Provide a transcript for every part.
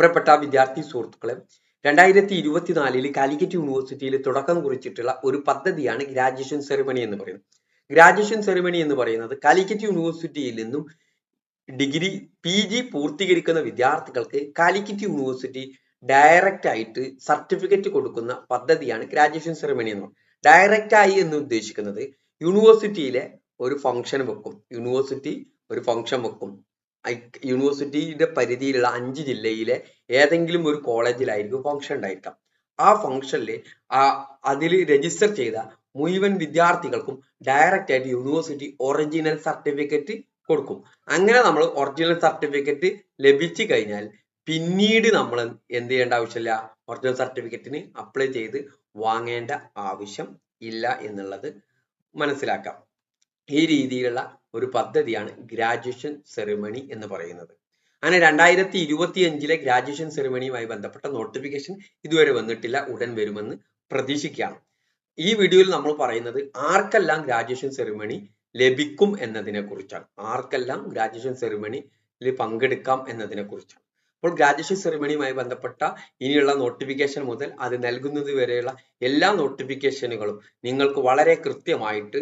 പ്രിയപ്പെട്ട വിദ്യാർത്ഥി സുഹൃത്തുക്കളെ രണ്ടായിരത്തി ഇരുപത്തിനാലിൽ കാലിക്കറ്റ് യൂണിവേഴ്സിറ്റിയിൽ തുടക്കം കുറിച്ചിട്ടുള്ള ഒരു പദ്ധതിയാണ് ഗ്രാജുവേഷൻ സെറിമണി എന്ന് പറയുന്നത്. ഗ്രാജുവേഷൻ സെറിമണി എന്ന് പറയുന്നത് കാലിക്കറ്റ് യൂണിവേഴ്സിറ്റിയിൽ നിന്നും ഡിഗ്രി പി ജി പൂർത്തീകരിക്കുന്ന വിദ്യാർത്ഥികൾക്ക് കാലിക്കറ്റ് യൂണിവേഴ്സിറ്റി ഡയറക്റ്റ് ആയിട്ട് സർട്ടിഫിക്കറ്റ് കൊടുക്കുന്ന പദ്ധതിയാണ് ഗ്രാജുവേഷൻ സെറിമണി എന്ന് ഡയറക്റ്റ് ആയി എന്ന് ഉദ്ദേശിക്കുന്നത് യൂണിവേഴ്സിറ്റിയിലെ ഒരു ഫംഗ്ഷൻ വെക്കും. യൂണിവേഴ്സിറ്റി ഒരു ഫംഗ്ഷൻ വെക്കും. യൂണിവേഴ്സിറ്റിയുടെ പരിധിയിലുള്ള അഞ്ച് ജില്ലയിലെ ഏതെങ്കിലും ഒരു കോളേജിലായിരിക്കും ഫംഗ്ഷൻ ഉണ്ടായിരിക്കാം. ആ ഫംഗ്ഷനിൽ ആ അതിൽ രജിസ്റ്റർ ചെയ്ത മുഴുവൻ വിദ്യാർത്ഥികൾക്കും ഡയറക്റ്റ് ആയിട്ട് യൂണിവേഴ്സിറ്റി ഒറിജിനൽ സർട്ടിഫിക്കറ്റ് കൊടുക്കും. അങ്ങനെ നമ്മൾ ഒറിജിനൽ സർട്ടിഫിക്കറ്റ് ലഭിച്ചു കഴിഞ്ഞാൽ പിന്നീട് നമ്മൾ എന്ത് ചെയ്യേണ്ട ആവശ്യമില്ല? ഒറിജിനൽ സർട്ടിഫിക്കറ്റിന് അപ്ലൈ ചെയ്ത് വാങ്ങേണ്ട ആവശ്യം ഇല്ല എന്നുള്ളത് മനസ്സിലാക്കാം. ഈ രീതിയിലുള്ള ഒരു പദ്ധതിയാണ് ഗ്രാജുവേഷൻ സെറിമണി എന്ന് പറയുന്നത്. അങ്ങനെ രണ്ടായിരത്തി ഇരുപത്തി അഞ്ചിലെ ഗ്രാജുവേഷൻ സെറിമണിയുമായി ബന്ധപ്പെട്ട നോട്ടിഫിക്കേഷൻ ഇതുവരെ വന്നിട്ടില്ല ഉടൻ വരുമെന്ന് പ്രതീക്ഷിക്കാം. ഈ വീഡിയോയിൽ നമ്മൾ പറയുന്നത് ആർക്കെല്ലാം ഗ്രാജുവേഷൻ സെറിമണി ലഭിക്കും എന്നതിനെ കുറിച്ചാണ് ആർക്കെല്ലാം ഗ്രാജുവേഷൻ സെറിമണിയിൽ പങ്കെടുക്കാം എന്നതിനെ കുറിച്ചാണ് അപ്പോൾ ഗ്രാജുവേഷൻ സെറിമണിയുമായി ബന്ധപ്പെട്ട ഇനിയുള്ള നോട്ടിഫിക്കേഷൻ മുതൽ അത് നൽകുന്നത് വരെയുള്ള എല്ലാ നോട്ടിഫിക്കേഷനുകളും നിങ്ങൾക്ക് വളരെ കൃത്യമായിട്ട്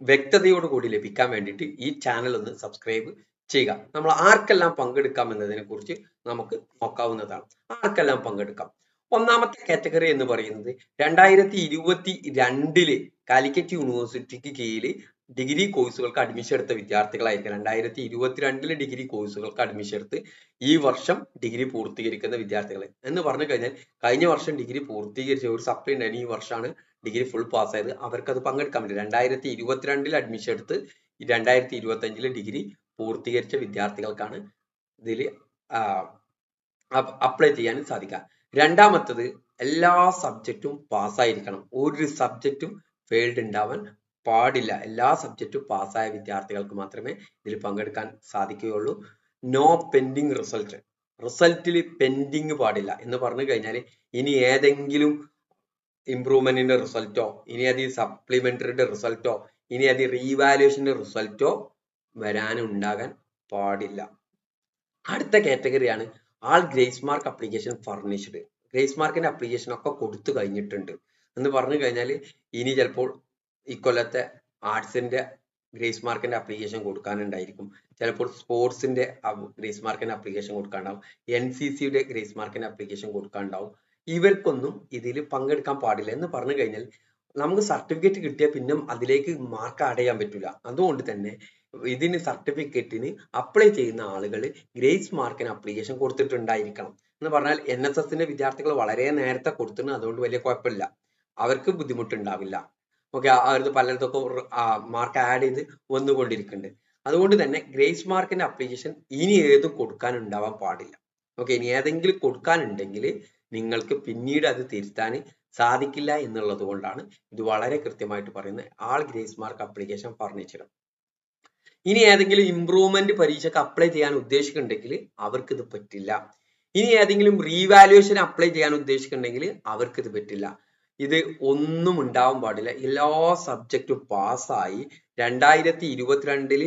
വ്യക്തതയോട് കൂടി ലഭിക്കാൻ വേണ്ടിയിട്ട് ഈ ചാനൽ ഒന്ന് സബ്സ്ക്രൈബ് ചെയ്യുക. നമ്മൾ ആർക്കെല്ലാം പങ്കെടുക്കാം എന്നതിനെ കുറിച്ച് നമുക്ക് നോക്കാവുന്നതാണ്. ആർക്കെല്ലാം പങ്കെടുക്കാം? ഒന്നാമത്തെ കാറ്റഗറി എന്ന് പറയുന്നത് രണ്ടായിരത്തി ഇരുപത്തി രണ്ടിൽ കാലിക്കറ്റ് യൂണിവേഴ്സിറ്റിക്ക് കീഴിൽ ഡിഗ്രി കോഴ്സുകൾക്ക് അഡ്മിഷൻ എടുത്ത വിദ്യാർത്ഥികളായിരിക്കും. രണ്ടായിരത്തി ഇരുപത്തിരണ്ടിൽ ഡിഗ്രി കോഴ്സുകൾക്ക് അഡ്മിഷൻ എടുത്ത് ഈ വർഷം ഡിഗ്രി പൂർത്തീകരിക്കുന്ന വിദ്യാർത്ഥികളെ. എന്ന് പറഞ്ഞു കഴിഞ്ഞാൽ കഴിഞ്ഞ വർഷം ഡിഗ്രി പൂർത്തീകരിച്ച ഒരു സപ്ലൈ ഉണ്ടായിരുന്നു. ഈ വർഷമാണ് ഡിഗ്രി ഫുൾ പാസ്സായത് അവർക്ക് അത് പങ്കെടുക്കാൻ പറ്റും രണ്ടായിരത്തി ഇരുപത്തിരണ്ടിൽ അഡ്മിഷൻ എടുത്ത് രണ്ടായിരത്തി ഇരുപത്തി ഡിഗ്രി പൂർത്തീകരിച്ച വിദ്യാർത്ഥികൾക്കാണ് ഇതിൽ അപ്ലൈ ചെയ്യാൻ സാധിക്കുക. രണ്ടാമത്തത് എല്ലാ സബ്ജക്റ്റും പാസ്സായിരിക്കണം ഒരു സബ്ജക്റ്റും ഫെയിൽഡ് ഉണ്ടാവാൻ പാടില്ല. എല്ലാ സബ്ജക്റ്റും പാസ്സായ വിദ്യാർത്ഥികൾക്ക് മാത്രമേ ഇതിൽ പങ്കെടുക്കാൻ സാധിക്കുകയുള്ളൂ. നോ പെൻഡിങ് റിസൾട്ട് റിസൾട്ടിൽ പെൻഡിങ് പാടില്ല എന്ന് പറഞ്ഞു കഴിഞ്ഞാൽ ഇനി ഏതെങ്കിലും ഇംപ്രൂവ്മെന്റിന്റെ റിസൾട്ടോ ഇനി അത് സപ്ലിമെന്ററിയുടെ റിസൾട്ടോ ഇനി അത് റീവാലുവേഷന്റെ റിസൾട്ടോ വരാനുണ്ടാകാൻ പാടില്ല. അടുത്ത കാറ്റഗറിയാണ് all grace mark application furnished grace മാർക്കിന്റെ അപ്ലിക്കേഷൻ ഒക്കെ കൊടുത്തു കഴിഞ്ഞിട്ടുണ്ട്. എന്ന് പറഞ്ഞു കഴിഞ്ഞാൽ ഇനി ചിലപ്പോൾ ഇക്കൊല്ലത്തെ ആർട്സിന്റെ ഗ്രേസ് മാർക്കിന്റെ അപ്ലിക്കേഷൻ കൊടുക്കാനുണ്ടായിരിക്കും. ചിലപ്പോൾ സ്പോർട്സിന്റെ ഗ്രേസ് മാർക്കിന്റെ അപ്ലിക്കേഷൻ കൊടുക്കാനുണ്ടാവും എൻ സി സിയുടെ ഗ്രേസ് മാർക്കിന്റെ അപ്ലിക്കേഷൻ കൊടുക്കാനുണ്ടാവും ഇവർക്കൊന്നും ഇതിൽ പങ്കെടുക്കാൻ പാടില്ല എന്ന് പറഞ്ഞു കഴിഞ്ഞാൽ നമുക്ക് സർട്ടിഫിക്കറ്റ് കിട്ടിയാൽ പിന്നെ അതിലേക്ക് മാർക്ക് ആഡ് ചെയ്യാൻ പറ്റില്ല അതുകൊണ്ട് തന്നെ ഇതിന് സർട്ടിഫിക്കറ്റിന് അപ്ലൈ ചെയ്യുന്ന ആളുകൾ ഗ്രേസ് മാർക്കിന് അപ്ലിക്കേഷൻ കൊടുത്തിട്ടുണ്ടായിരിക്കണം. എന്ന് പറഞ്ഞാൽ എൻ എസ് എസിന്റെ വിദ്യാർത്ഥികൾ വളരെ നേരത്തെ കൊടുത്തിട്ടുണ്ട്. അതുകൊണ്ട് വലിയ കുഴപ്പമില്ല. അവർക്ക് ബുദ്ധിമുട്ടുണ്ടാവില്ല. ഓക്കെ അവർക്ക് പലയിടത്തൊക്കെ മാർക്ക് ആഡ് ചെയ്ത് വന്നുകൊണ്ടിരിക്കുന്നുണ്ട്. അതുകൊണ്ട് തന്നെ ഗ്രേസ് മാർക്കിന്റെ അപ്ലിക്കേഷൻ ഇനി ഏതും കൊടുക്കാൻ ഉണ്ടാവാൻ പാടില്ല. ഓക്കെ ഇനി ഏതെങ്കിലും കൊടുക്കാനുണ്ടെങ്കിൽ നിങ്ങൾക്ക് പിന്നീട് അത് തിരുത്താൻ സാധിക്കില്ല എന്നുള്ളത് കൊണ്ടാണ് ഇത് വളരെ കൃത്യമായിട്ട് പറയുന്നത്. All grace mark application furnished ഇനി ഏതെങ്കിലും ഇംപ്രൂവ്മെന്റ് പരീക്ഷയ്ക്ക് അപ്ലൈ ചെയ്യാൻ ഉദ്ദേശിക്കുന്നുണ്ടെങ്കിൽ അവർക്ക് ഇത് പറ്റില്ല. ഇനി ഏതെങ്കിലും റീവാലുവേഷൻ അപ്ലൈ ചെയ്യാൻ ഉദ്ദേശിക്കുന്നുണ്ടെങ്കിൽ അവർക്ക് ഇത് പറ്റില്ല. ഇത് ഒന്നും ഉണ്ടാവാൻ പാടില്ല. എല്ലാ സബ്ജക്റ്റും പാസ്സായി രണ്ടായിരത്തി ഇരുപത്തിരണ്ടിൽ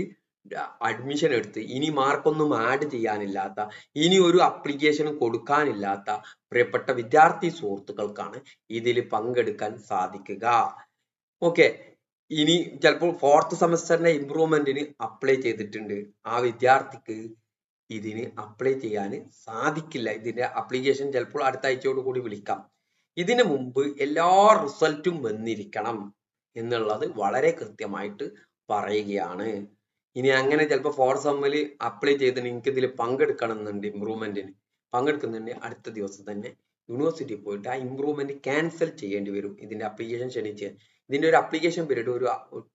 അഡ്മിഷൻ എടുത്ത് ഇനി മാർക്കൊന്നും ആഡ് ചെയ്യാനില്ലാത്ത ഇനി ഒരു അപ്ലിക്കേഷനും കൊടുക്കാനില്ലാത്ത പ്രിയപ്പെട്ട വിദ്യാർത്ഥി സുഹൃത്തുക്കൾക്കാണ് ഇതിൽ പങ്കെടുക്കാൻ സാധിക്കുക. ഓക്കെ ഇനി ചിലപ്പോൾ ഫോർത്ത് സെമസ്റ്ററിന്റെ ഇംപ്രൂവ്മെന്റിന് അപ്ലൈ ചെയ്തിട്ടുണ്ട്. ആ വിദ്യാർത്ഥിക്ക് ഇതിന് അപ്ലൈ ചെയ്യാൻ സാധിക്കില്ല. ഇതിന്റെ അപ്ലിക്കേഷൻ ചിലപ്പോൾ അടുത്ത ആഴ്ചയോട് കൂടി വിളിക്കാം. ഇതിനു മുമ്പ് എല്ലാ റിസൾട്ടും വന്നിരിക്കണം എന്നുള്ളത് വളരെ കൃത്യമായിട്ട് പറയുകയാണ്. ഇനി അങ്ങനെ ചിലപ്പോൾ ഫോർ സെമ്മിൽ അപ്ലൈ ചെയ്തിട്ട് നിങ്ങൾക്ക് ഇതിൽ പങ്കെടുക്കണം എന്നുണ്ട് ഇമ്പ്രൂവ്മെന്റിന് പങ്കെടുക്കുന്നുണ്ട്. അടുത്ത ദിവസം തന്നെ യൂണിവേഴ്സിറ്റി പോയിട്ട് ആ ഇമ്പ്രൂവ്മെന്റ് ക്യാൻസൽ ചെയ്യേണ്ടി വരും. ഇതിന്റെ അപ്ലിക്കേഷൻ ക്ഷണിച്ച്. ഇതിന്റെ ഒരു അപ്ലിക്കേഷൻ പീരീഡ് ഒരു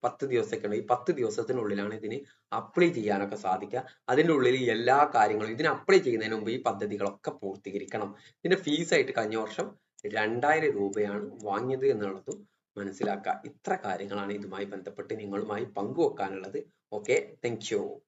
പത്ത് ദിവസമൊക്കെ ഉണ്ട് ഈ പത്ത് ദിവസത്തിനുള്ളിലാണ് ഇതിന് അപ്ലൈ ചെയ്യാനൊക്കെ സാധിക്കുക. അതിന്റെ ഉള്ളിൽ എല്ലാ കാര്യങ്ങളും ഇതിന് അപ്ലൈ ചെയ്യുന്നതിന് മുമ്പ് ഈ പദ്ധതികളൊക്കെ പൂർത്തീകരിക്കണം. ഇതിന്റെ ഫീസായിട്ട് കഴിഞ്ഞ വർഷം രണ്ടായിരം രൂപയാണ് വാങ്ങിയത് എന്നുള്ളതും മനസ്സിലാക്കുക. ഇത്ര കാര്യങ്ങളാണ് ഇതുമായി ബന്ധപ്പെട്ട് നിങ്ങളുമായി പങ്കുവെക്കാനുള്ളത്. okay thank you.